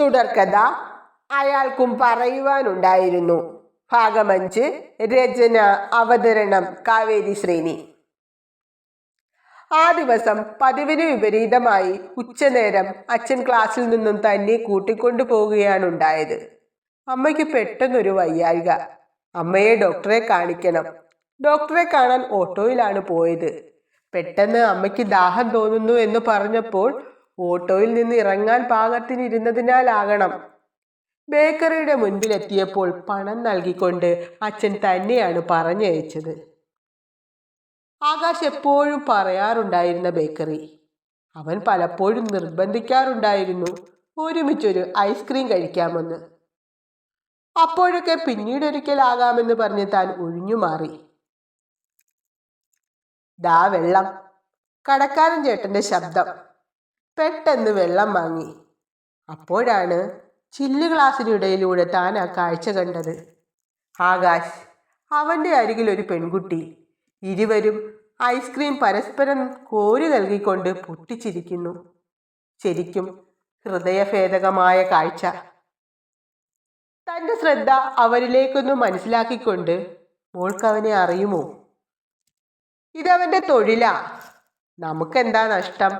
തുടർക്കഥ അയാൾക്കും പറയുവാനുണ്ടായിരുന്നു. ഭാഗമഞ്ച് രചന അവതരണം കാവേരി ശ്രീനി. ആ ദിവസം പതിവിന് വിപരീതമായി ഉച്ചനേരം അച്ഛൻ ക്ലാസ്സിൽ നിന്നും തന്നെ കൂട്ടിക്കൊണ്ടു പോവുകയാണ് ഉണ്ടായത്. അമ്മയ്ക്ക് പെട്ടെന്നൊരു വയ്യായിക. അമ്മയെ ഡോക്ടറെ കാണിക്കണം. ഡോക്ടറെ കാണാൻ ഓട്ടോയിലാണ് പോയത്. പെട്ടെന്ന് അമ്മയ്ക്ക് ദാഹം തോന്നുന്നു എന്ന് പറഞ്ഞപ്പോൾ ഓട്ടോയിൽ നിന്ന് ഇറങ്ങാൻ പാകത്തിനിരുന്നതിനാലാകണം. ബേക്കറിയുടെ മുൻപിലെത്തിയപ്പോൾ പണം നൽകിക്കൊണ്ട് അച്ഛൻ തന്നെയാണ് പറഞ്ഞയച്ചത്. ആകാശ് എപ്പോഴും പറയാറുണ്ടായിരുന്ന ബേക്കറി. അവൻ പലപ്പോഴും നിർബന്ധിക്കാറുണ്ടായിരുന്നു ഒരുമിച്ചൊരു ഐസ്ക്രീം കഴിക്കാമെന്ന്. അപ്പോഴൊക്കെ പിന്നീടൊരിക്കലാകാമെന്ന് പറഞ്ഞ് താൻ ഒഴിഞ്ഞു മാറി ദാ വെള്ളം കടക്കാരൻ ചേട്ടന്റെ ശബ്ദം. പെട്ടെന്ന് വെള്ളം വാങ്ങി. അപ്പോഴാണ് ചില്ല് ഗ്ലാസിനിടയിലൂടെ താൻ ആ കാഴ്ച കണ്ടത്. ആകാശ് അവന്റെ അരികിൽ ഒരു പെൺകുട്ടി. ഇരുവരും ഐസ്ക്രീം പരസ്പരം കോരി നൽകിക്കൊണ്ട് പൊട്ടിച്ചിരിക്കുന്നു. ശരിക്കും ഹൃദയഭേദകമായ കാഴ്ച. തന്റെ ശ്രദ്ധ അവരിലേക്കൊന്ന് മനസ്സിലാക്കിക്കൊണ്ട് മോൾക്കവനെ അറിയുമോ? ഇതവന്റെ തൊഴിലാ. നമുക്കെന്താ നഷ്ടം?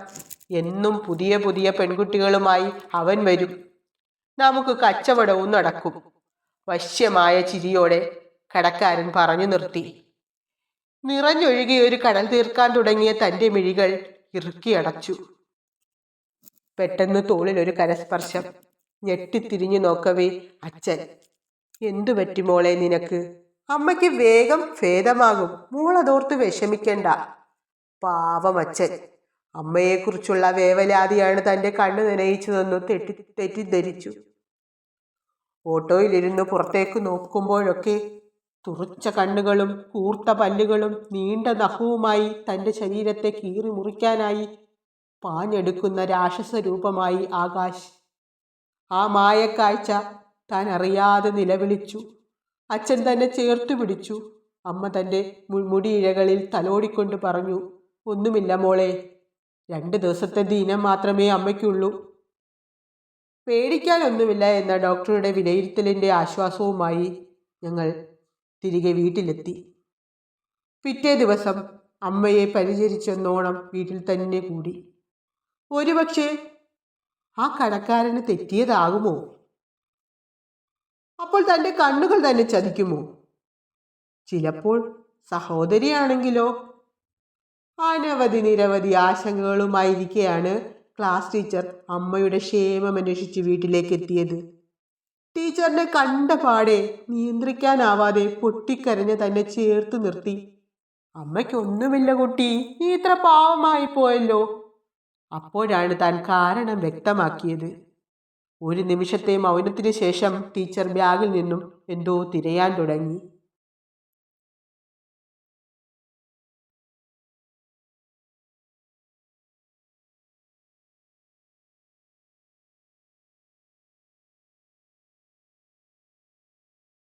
എന്നും പുതിയ പുതിയ പെൺകുട്ടികളുമായി അവൻ വരും. നമുക്ക് കച്ചവടവും നടക്കും. വശ്യമായ ചിരിയോടെ കടക്കാരൻ പറഞ്ഞു നിർത്തി. നിറഞ്ഞൊഴുകിയ ഒരു കടൽ തീർക്കാൻ തുടങ്ങിയ തന്റെ മിഴികൾ ഇറുക്കിയടച്ചു പെട്ടെന്ന് തോളിൽ ഒരു കരസ്പർശം. ഞെട്ടിത്തിരിഞ്ഞു നോക്കവേ അച്ഛൻ. എന്തു പറ്റി മോളെ നിനക്ക്? അമ്മയ്ക്ക് വേഗം ഭേദമാകും. മോളതോർത്ത് വിഷമിക്കണ്ട. പാവം അച്ഛൻ. അമ്മയെക്കുറിച്ചുള്ള വേവലാതിയാണ് തന്റെ കണ്ണു നനയിച്ചതെന്ന് തെറ്റി തെറ്റിദ്ധരിച്ചു. ഓട്ടോയിലിരുന്ന് പുറത്തേക്ക് നോക്കുമ്പോഴൊക്കെ തുറച്ച കണ്ണുകളും കൂർത്ത പല്ലുകളും നീണ്ട നഖവുമായി തന്റെ ശരീരത്തെ കീറി മുറിക്കാനായി പാഞ്ഞെടുക്കുന്ന രാക്ഷസ രൂപമായി ആകാശ്. ആ മായക്കാഴ്ച താൻ അറിയാതെ നിലവിളിച്ചു. അച്ഛൻ തന്നെ ചേർത്തു പിടിച്ചു. അമ്മ തന്റെ മുടിയിഴകളിൽ തലോടിക്കൊണ്ട് പറഞ്ഞു ഒന്നുമില്ല മോളെ രണ്ട് ദിവസത്തെ ദീനം മാത്രമേ അമ്മയ്ക്കുള്ളൂ. പേടിക്കാനൊന്നുമില്ല എന്ന ഡോക്ടറുടെ വിലയിരുത്തലിന്റെ ആശ്വാസവുമായി ഞങ്ങൾ തിരികെ വീട്ടിലെത്തി. പിറ്റേ ദിവസം അമ്മയെ പരിചരിച്ചെന്നോണം വീട്ടിൽ തന്നെ കൂടി. ഒരുപക്ഷെ ആ കടക്കാരന് തെറ്റിയതാകുമോ? അപ്പോൾ തന്റെ കണ്ണുകൾ തന്നെ ചതിക്കുമോ? ചിലപ്പോൾ സഹോദരിയാണെങ്കിലോ അനവധി നിരവധി ആശങ്കകളുമായിരിക്കെയാണ് ക്ലാസ് ടീച്ചർ അമ്മയുടെ ക്ഷേമം അന്വേഷിച്ച് വീട്ടിലേക്ക് എത്തിയത് ടീച്ചറിനെ കണ്ട പാടെ നിയന്ത്രിക്കാനാവാതെ പൊട്ടിക്കരഞ്ഞ് തന്നെ ചേർത്ത് നിർത്തി. അമ്മയ്ക്കൊന്നുമില്ല കുട്ടി നീ ഇത്ര പാവമായി പോയല്ലോ. അപ്പോഴാണ് താൻ കാരണം വ്യക്തമാക്കിയത്. ഒരു നിമിഷത്തെ മൗനത്തിന് ശേഷം ടീച്ചർ ബാഗിൽ നിന്നും എന്തോ തിരയാൻ തുടങ്ങി.